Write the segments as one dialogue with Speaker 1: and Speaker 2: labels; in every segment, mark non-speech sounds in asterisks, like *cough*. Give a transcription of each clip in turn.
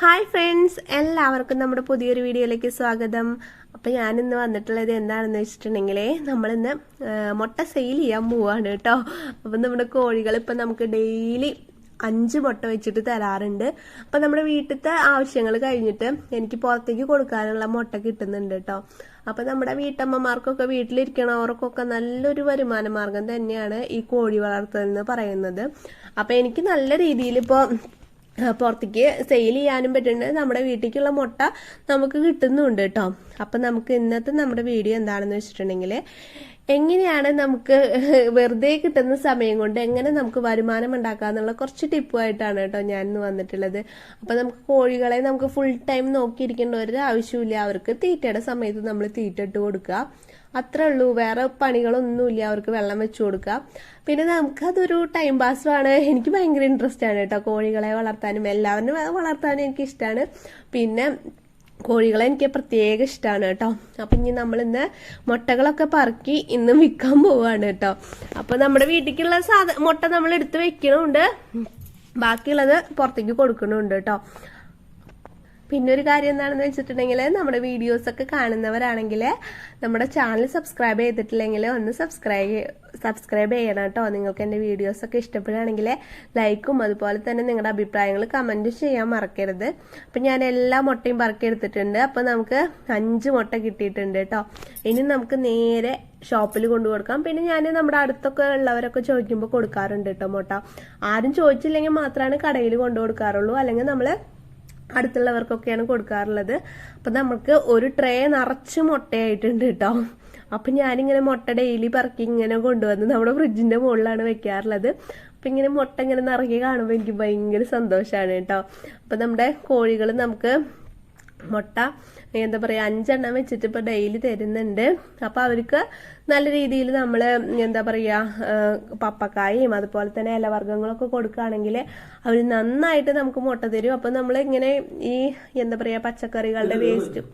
Speaker 1: Hi friends എല്ലാവർക്കും നമ്മുടെ പുതിയൊരു വീഡിയോയിലേക്ക് സ്വാഗതം. അപ്പം ഞാനിന്ന് വന്നിട്ടുള്ളത് എന്താണെന്ന് വെച്ചിട്ടുണ്ടെങ്കിൽ നമ്മളിന്ന് മുട്ട സെയിൽ ചെയ്യാൻ പോവാണ് കേട്ടോ അപ്പം നമ്മുടെ കോഴികൾ ഇപ്പം നമുക്ക് ഡെയിലി അഞ്ച് മുട്ട വെച്ചിട്ട് തരാറുണ്ട്. അപ്പം നമ്മുടെ വീട്ടിലത്തെ ആവശ്യങ്ങൾ കഴിഞ്ഞിട്ട് എനിക്ക് പുറത്തേക്ക് കൊടുക്കാനുള്ള മുട്ട കിട്ടുന്നുണ്ട് കേട്ടോ അപ്പം നമ്മുടെ വീട്ടമ്മമാർക്കൊക്കെ വീട്ടിലിരിക്കണവർക്കൊക്കെ നല്ലൊരു വരുമാന മാർഗം തന്നെയാണ് ഈ കോഴി വളർത്തൽ എന്ന് പറയുന്നത്. അപ്പം എനിക്ക് നല്ല രീതിയിൽ ഇപ്പോൾ പുറത്തേക്ക് സെയിൽ ചെയ്യാനും പറ്റുന്നുണ്ട്. നമ്മുടെ വീട്ടിലേക്കുള്ള മുട്ട നമുക്ക് കിട്ടുന്നുണ്ട് കേട്ടോ അപ്പം നമുക്ക് ഇന്നത്തെ നമ്മുടെ വീഡിയോ എന്താണെന്ന് വെച്ചിട്ടുണ്ടെങ്കിൽ എങ്ങനെയാണ് നമുക്ക് *laughs* വെറുതെ കിട്ടുന്ന സമയം കൊണ്ട് എങ്ങനെ നമുക്ക് വരുമാനം ഉണ്ടാക്കാന്നുള്ള കുറച്ച് ടിപ്പുമായിട്ടാണ് കേട്ടോ ഞാൻ ഇന്ന് വന്നിട്ടുള്ളത്. അപ്പം നമുക്ക് കോഴികളെ നമുക്ക് ഫുൾ ടൈം നോക്കിയിരിക്കേണ്ട ഒരു ആവശ്യമില്ല. അവർക്ക് തീറ്റയുടെ സമയത്ത് നമ്മൾ തീറ്റ ഇട്ട് കൊടുക്കുക. അത്രേ ഉള്ളൂ. വേറെ പണികളൊന്നുമില്ല. അവർക്ക് വെള്ളം വെച്ചു കൊടുക്കുക. പിന്നെ നമുക്കതൊരു ടൈം പാസ്സാണ് എനിക്ക് ഭയങ്കര ഇൻട്രസ്റ്റ് ആണ് കേട്ടോ കോഴികളെ വളർത്താനും. എല്ലാവരും വളർത്താനും എനിക്ക് ഇഷ്ടമാണ് പിന്നെ കോഴികളെ എനിക്ക് പ്രത്യേക ഇഷ്ടമാണ് കേട്ടോ. അപ്പം ഇനി നമ്മൾ ഇന്ന് മുട്ടകളൊക്കെ പറക്കി ഇന്ന് വിൽക്കാൻ പോവാണ് കേട്ടോ. അപ്പം നമ്മുടെ വീട്ടിലേക്കുള്ള സാധ മുട്ട നമ്മൾ എടുത്ത് വെക്കണമുണ്ട് ബാക്കിയുള്ളത് പുറത്തേക്ക് കൊടുക്കണമുണ്ട് കേട്ടോ. പിന്നെ ഒരു കാര്യം എന്താണെന്ന് വെച്ചിട്ടുണ്ടെങ്കിൽ നമ്മുടെ വീഡിയോസ് ഒക്കെ കാണുന്നവരാണെങ്കിൽ നമ്മുടെ ചാനൽ സബ്സ്ക്രൈബ് ചെയ്തിട്ടില്ലെങ്കിൽ ഒന്ന് സബ്സ്ക്രൈബ് സബ്സ്ക്രൈബ് ചെയ്യണം കേട്ടോ. നിങ്ങൾക്ക് എന്റെ വീഡിയോസ് ഒക്കെ ഇഷ്ടപ്പെടുകയാണെങ്കിൽ ലൈക്കും അതുപോലെ തന്നെ നിങ്ങളുടെ അഭിപ്രായങ്ങൾ കമന്റ് ചെയ്യാൻ മറക്കരുത്. അപ്പം ഞാൻ എല്ലാ മുട്ടയും പറക്കി എടുത്തിട്ടുണ്ട്. അപ്പം നമുക്ക് അഞ്ച് മുട്ട കിട്ടിയിട്ടുണ്ട് കേട്ടോ. ഇനി നമുക്ക് നേരെ ഷോപ്പിൽ കൊണ്ടു കൊടുക്കാം. പിന്നെ ഞാൻ നമ്മുടെ അടുത്തൊക്കെ ഉള്ളവരൊക്കെ ചോദിക്കുമ്പോൾ കൊടുക്കാറുണ്ട് കേട്ടോ മുട്ട. ആരും ചോദിച്ചില്ലെങ്കിൽ മാത്രമാണ് കടയിൽ കൊണ്ടു കൊടുക്കാറുള്ളൂ. അല്ലെങ്കിൽ നമ്മൾ അടുത്തുള്ളവർക്കൊക്കെയാണ് കൊടുക്കാറുള്ളത്. അപ്പം നമുക്ക് ഒരു ട്രേ നിറച്ച് മുട്ടയായിട്ടുണ്ട് കേട്ടോ. അപ്പം ഞാനിങ്ങനെ മുട്ട ഡെയിലി പറക്കി ഇങ്ങനെ കൊണ്ടുവന്ന് നമ്മുടെ ഫ്രിഡ്ജിന്റെ മുകളിലാണ് വെക്കാറുള്ളത്. അപ്പം ഇങ്ങനെ മുട്ട ഇങ്ങനെ നിറക്കി കാണുമ്പോൾ എനിക്ക് ഭയങ്കര സന്തോഷമാണ് കേട്ടോ. അപ്പം നമ്മുടെ കോഴികൾ നമുക്ക് മുട്ട എന്താ പറയുക അഞ്ചെണ്ണം വെച്ചിട്ട് ഇപ്പോൾ ഡെയിലി തരുന്നുണ്ട്. അപ്പോൾ അവർക്ക് നല്ല രീതിയിൽ നമ്മൾ എന്താ പറയുക പപ്പക്കായും അതുപോലെ തന്നെ ഇലവർഗങ്ങളൊക്കെ കൊടുക്കുകയാണെങ്കിൽ അവർ നന്നായിട്ട് നമുക്ക് മുട്ട തരും. അപ്പോൾ നമ്മൾ ഇങ്ങനെ ഈ എന്താ പറയുക പച്ചക്കറികളുടെ വേസ്റ്റും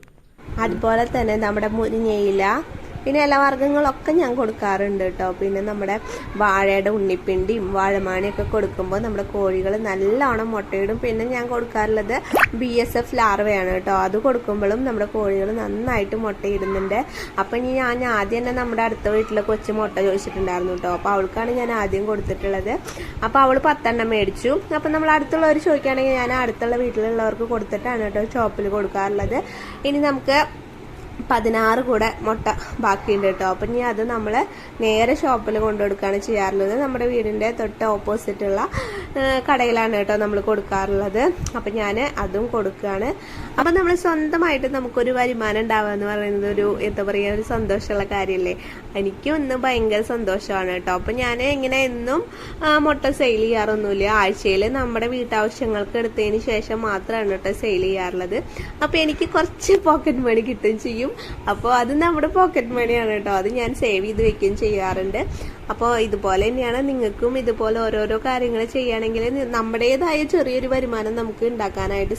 Speaker 1: അതുപോലെ തന്നെ നമ്മുടെ മുരിങ്ങയില പിന്നെ ഇലവർഗങ്ങളൊക്കെ ഞാൻ കൊടുക്കാറുണ്ട് കേട്ടോ. പിന്നെ നമ്മുടെ വാഴയുടെ ഉണ്ണിപ്പിണ്ടിയും വാഴമാണിയൊക്കെ കൊടുക്കുമ്പോൾ നമ്മുടെ കോഴികൾ നല്ലോണം മുട്ടയിടും. പിന്നെ ഞാൻ കൊടുക്കാറുള്ളത് ബി എസ് എഫ് ലാർവയാണ് കേട്ടോ. അത് കൊടുക്കുമ്പോഴും നമ്മുടെ കോഴികൾ നന്നായിട്ട് മുട്ടയിടുന്നുണ്ട്. അപ്പം ഇനി ഞാൻ ആദ്യം തന്നെ നമ്മുടെ അടുത്ത വീട്ടിലെ കൊച്ചു മുട്ട ചോദിച്ചിട്ടുണ്ടായിരുന്നു കേട്ടോ. അപ്പോൾ അവൾക്കാണ് ഞാൻ ആദ്യം കൊടുത്തിട്ടുള്ളത്. അപ്പോൾ അവൾ പത്തെണ്ണം മേടിച്ചു. അപ്പം നമ്മൾ അടുത്തുള്ളവർ ചോദിക്കുകയാണെങ്കിൽ ഞാൻ അടുത്തുള്ള വീട്ടിലുള്ളവർക്ക് കൊടുത്തിട്ടാണ് കേട്ടോ ഷോപ്പിൽ കൊടുക്കാറുള്ളത്. ഇനി നമുക്ക് പതിനാറ് കൂടെ മുട്ട ബാക്കിയുണ്ട് കേട്ടോ. അപ്പം ഇനി അത് നമ്മൾ നേരെ ഷോപ്പിൽ കൊണ്ടുകൊടുക്കുകയാണ് ചെയ്യാറുള്ളത്. നമ്മുടെ വീടിന്റെ തൊട്ട് ഓപ്പോസിറ്റുള്ള കടയിലാണ് കേട്ടോ നമ്മൾ കൊടുക്കാറുള്ളത്. അപ്പം ഞാൻ അതും കൊടുക്കുകയാണ് അപ്പം നമ്മൾ സ്വന്തമായിട്ട് നമുക്കൊരു വരുമാനം ഉണ്ടാവുക എന്ന് പറയുന്നത് ഒരു എന്താ പറയുക ഒരു സന്തോഷമുള്ള കാര്യമല്ലേ എനിക്കും ഇന്ന് ഭയങ്കര സന്തോഷമാണ് കേട്ടോ. അപ്പം ഞാൻ ഇങ്ങനെ എന്നും മുട്ട സെയിൽ ചെയ്യാറൊന്നുമില്ല. ആഴ്ചയിൽ നമ്മുടെ വീട്ടാവശ്യങ്ങൾക്ക് എടുത്തതിന് ശേഷം മാത്രമാണ് കേട്ടോ സെയിൽ ചെയ്യാറുള്ളത്. അപ്പോൾ എനിക്ക് കുറച്ച് പോക്കറ്റ് മണി കിട്ടുകയും ചെയ്യും. അപ്പോൾ അത് നമ്മുടെ പോക്കറ്റ് മണിയാണ് കേട്ടോ. അത് ഞാൻ സേവ് ചെയ്ത് വെക്കുകയും ചെയ്യാറുണ്ട്. അപ്പോൾ ഇതുപോലെ തന്നെയാണ് നിങ്ങൾക്കും ഇതുപോലെ ഓരോരോ കാര്യങ്ങൾ ചെയ്യുകയാണെങ്കിൽ നമ്മുടേതായ ചെറിയൊരു വരുമാനം നമുക്ക് ഉണ്ടാക്കാനായിട്ട്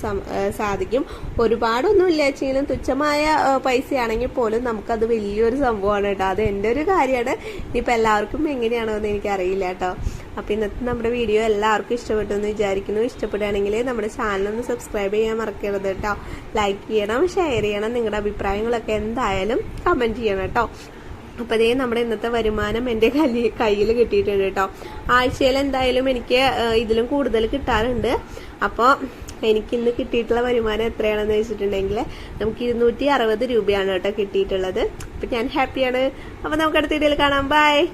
Speaker 1: സാധിക്കും. ഒരുപാടൊന്നും ഇല്ല വെച്ചെങ്കിലും തുച്ഛമായ പൈസയാണെങ്കിൽ പോലും നമുക്കത് വലിയൊരു സംഭവമാണ് കേട്ടോ. അത് എന്റെ ഒരു കാര്യമാണ്. ഇനിയിപ്പോൾ എല്ലാവർക്കും എങ്ങനെയാണോ എന്ന് എനിക്കറിയില്ല കേട്ടോ. അപ്പോൾ ഇന്നത്തെ നമ്മുടെ വീഡിയോ എല്ലാവർക്കും ഇഷ്ടപ്പെട്ടു എന്ന് വിചാരിക്കുന്നു. ഇഷ്ടപ്പെടുകയാണെങ്കിൽ നമ്മുടെ ചാനലൊന്ന് സബ്സ്ക്രൈബ് ചെയ്യാൻ മറക്കരുത് കേട്ടോ. ലൈക്ക് ചെയ്യണം ഷെയർ ചെയ്യണം. നിങ്ങളുടെ അഭിപ്രായങ്ങളൊക്കെ എന്തായാലും കമന്റ് ചെയ്യണം കേട്ടോ. അപ്പോൾ അതേ നമ്മുടെ ഇന്നത്തെ വരുമാനം എന്റെ കലി കയ്യിൽ കിട്ടിയിട്ടുണ്ട് കേട്ടോ. ആഴ്ചയിൽ എന്തായാലും എനിക്ക് ഇതിലും കൂടുതൽ കിട്ടാറുണ്ട്. അപ്പോൾ എനിക്ക് ഇന്ന് കിട്ടിയിട്ടുള്ള വരുമാനം എത്രയാണെന്ന് വെച്ചിട്ടുണ്ടെങ്കിൽ നമുക്ക് ഇരുന്നൂറ്റി അറുപത് രൂപയാണ് കേട്ടോ കിട്ടിയിട്ടുള്ളത്. അപ്പം ഞാൻ ഹാപ്പിയാണ്. അപ്പോൾ നമുക്ക് അടുത്ത വീഡിയോയിൽ കാണാം. ബൈ.